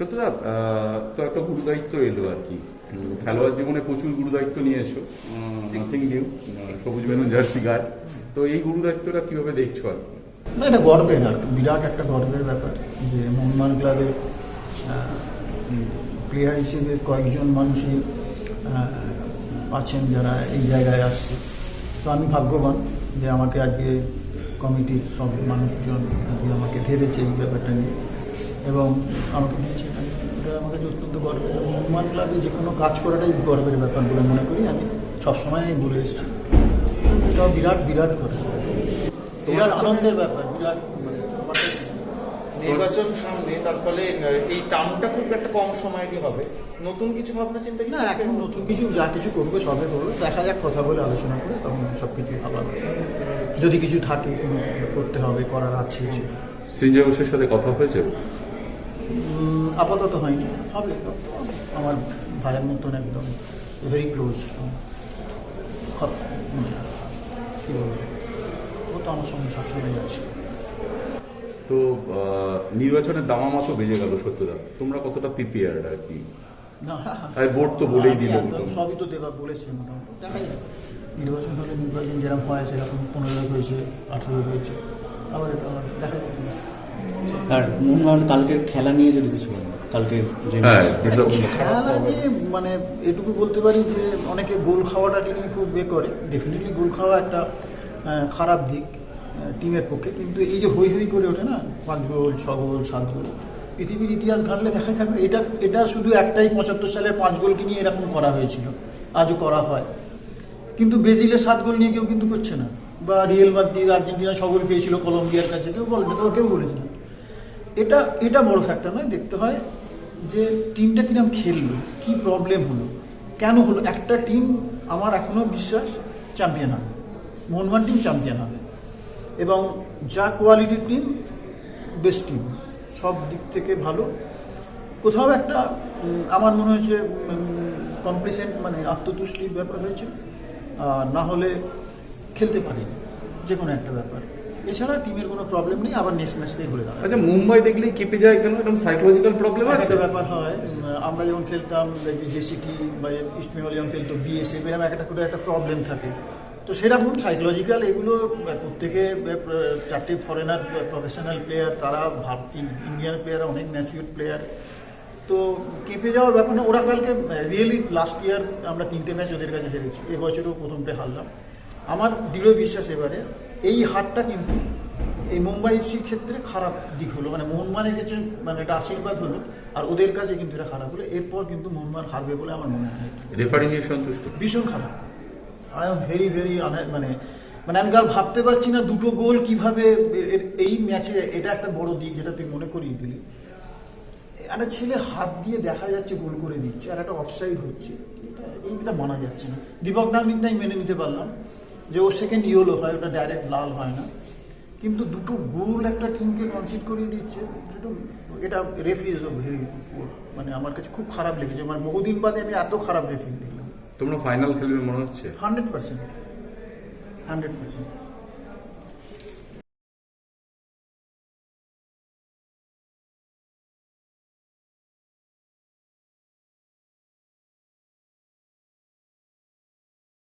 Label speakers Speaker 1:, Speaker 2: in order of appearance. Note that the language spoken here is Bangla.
Speaker 1: সত্যদা তো একটা গুরু দায়িত্ব এলো আর কি। খেলোয়াড় জীবনে প্রচুর গুরু দায়িত্ব নিয়ে এসো। নাথিং নিউ সবুজ বেনুন জার্সি গার্ড তো এই গুরু দায়িত্বটা কীভাবে দেখছ আর?
Speaker 2: না, এটা গর্বের আর বিরাট একটা গর্বের ব্যাপার যে মোহনবাগান ক্লাবের প্লেয়ার হিসেবে কয়েকজন মানুষই আছেন যারা এই জায়গায় আসছে। তো আমি ভাগ্যবান যে আমাকে আজকে কমিটির সব মানুষজন আজকে আমাকে ভেবেছে এই ব্যাপারটা নিয়ে। এবং আমাকে দিয়েছে এটা আমার কাছে অত্যন্ত গর্বের এবং মোহনবাগান ক্লাবে যে কোনো কাজ করাটাই গর্বের ব্যাপার বলে মনে করি। আমি সবসময় আমি বলে এসেছি। এটা বিরাট বিরাট গর্ব। বিরাট আনন্দের ব্যাপার বিরাট মানে
Speaker 3: নির্বাচন সামনে তার ফলে এই টার্মটা খুব একটা কম সময়েরই হবে। নতুন কিছু ভাবনা চিন্তা
Speaker 2: না এখন নতুন কিছু যা কিছু করবে সবে করবে দেখা যাক কথা বলে আলোচনা করে তখন সব কিছু আবার যদি কিছু থাকে করতে হবে করার আছে।
Speaker 1: সৃঞ্জয় ঘোষের সাথে কথা হয়েছে?
Speaker 2: আপাতত হয়নি। হবে আমার ভাইয়ের মতন একদম ভেরি ক্লোজ কী বলব? ও তো আমার সঙ্গে সবসময় যাচ্ছে
Speaker 1: তো নির্বাচনের দামা মতো বেজে গেল সত্যদা তোমরা কতটা প্রিপেয়ার আর কি?
Speaker 2: না
Speaker 1: আর বোর্ড তো বলেই দিল
Speaker 2: সবই তো দেবা বলেছে মোটামুটি। দেখা যাক। নির্বাচন হলে নির্বাচন যেরকম হয় সেরকম পনেরো হয়েছে আঠেরো হয়েছে। আবার এটা দেখা যাক।
Speaker 4: আর মোহনবাগান কালকের খেলা নিয়ে যদি কিছু বলেন কালকের।
Speaker 2: খেলা নিয়ে মানে এটুকু বলতে পারি যে অনেকে গোল খাওয়াটাকে নিয়ে খুব বে করে। ডেফিনেটলি গোল খাওয়া একটা খারাপ দিক টিমের পক্ষে। কিন্তু এই যে হই হই করে ওঠে না পাঁচ গোল ছ গোল সাত গোল পৃথিবীর ইতিহাস ঘাটলে দেখা যাবে এটা এটা শুধু একটাই পঁচাত্তর সালের পাঁচ গোলকে নিয়ে এরকম করা হয়েছিল আজও করা হয়। কিন্তু ব্রাজিলের সাত গোল নিয়ে কেউ কিন্তু করছে না। বা রিয়েল মাদ্রিদ আর্জেন্টিনা সগোল পেয়েছিল কলম্বিয়ার কাছে কেউ বলেনি তো কেউ বলেছে না। এটা এটা বড় ফ্যাক্টর নয়। দেখতে হয় যে টিমটা কিরম খেললো, কি প্রবলেম হলো, কেন হলো। একটা টিম আমার এখনও বিশ্বাস চ্যাম্পিয়ন হবে, মোহনবাগান টিম চ্যাম্পিয়ন হবে। এবং যা কোয়ালিটির টিম বেস্ট টিম সব দিক থেকে ভালো। কোথাও একটা আমার মনে হয়েছে কমপ্লিসেন্ট মানে আত্মতুষ্টির ব্যাপার হয়েছে। না হলে খেলতে পারেনি যে কোনো একটা ব্যাপার। এছাড়া টিমের কোনো প্রবলেম নেই আবার নেক্সট ম্যাচটাই ঘুরে দাঁড়ায়
Speaker 1: আচ্ছা মুম্বাই দেখলেই কেঁপে যায় কেন? এরকম সাইকোলজিক্যাল প্রবলেম আছে।
Speaker 2: একটা ব্যাপার হয় আমরা যখন খেলতাম জেসিটি বা ইস্ট বেঙ্গল যখন খেলতো বিএসএফ এরকম একটা করে একটা প্রবলেম থাকে। তো সেরকম সাইকোলজিক্যাল এগুলো প্রত্যেকে চারটে ফরেনার প্রফেশনাল প্লেয়ার তারা ভাব ইন্ডিয়ান প্লেয়ার অনেক ম্যাচিউর প্লেয়ার তো কেঁপে যাওয়ার ব্যাপার না ওরা কালকে রিয়েলি লাস্ট ইয়ার আমরা তিনটে ম্যাচ ওদের কাছে হেরেছি। এবছরও প্রথমটা হারলাম। আমার দৃঢ় বিশ্বাস এবারে এই হারটা কিন্তু এই মুম্বাই এফসির ক্ষেত্রে খারাপ দিক হলো। মানে মোহনবাগানের কাছে মানে এটা আশীর্বাদ হলো আর ওদের কাছে কিন্তু এটা খারাপ হলো। এরপর কিন্তু মোহনবাগান হারবে বলে আমার মনে হয়।
Speaker 1: রেফারি নিয়ে সন্তুষ্ট?
Speaker 2: ভীষণ খারাপ। আই এম ভেরি ভেরি মানে মানে আমি কাল ভাবতে পারছি না দুটো গোল কীভাবে এই ম্যাচে এটা একটা বড় দিক যেটা তুই মনে করিয়ে দিলি। একটা ছেলে হাত দিয়ে দেখা যাচ্ছে গোল করে দিচ্ছে আর একটা অফসাইড হচ্ছে। এটা এইটা মানা যাচ্ছে না। দীপক নামিকটাই মেনে নিতে পারলাম। যে ও সেকেন্ড ইয়েলো হয় ওটা ডাইরেক্ট লাল হয় না। কিন্তু দুটো গোল একটা টিমকে কনসিড করিয়ে দিচ্ছে। এটা এটা রেফি ভেরি মানে আমার কাছে খুব খারাপ লেগেছে। মানে বহুদিন বাদে আমি এত খারাপ রেফিং দেখলাম
Speaker 1: তোমরা ফাইনাল খেলবে মনে হচ্ছে?
Speaker 2: Hundred percent hundred percent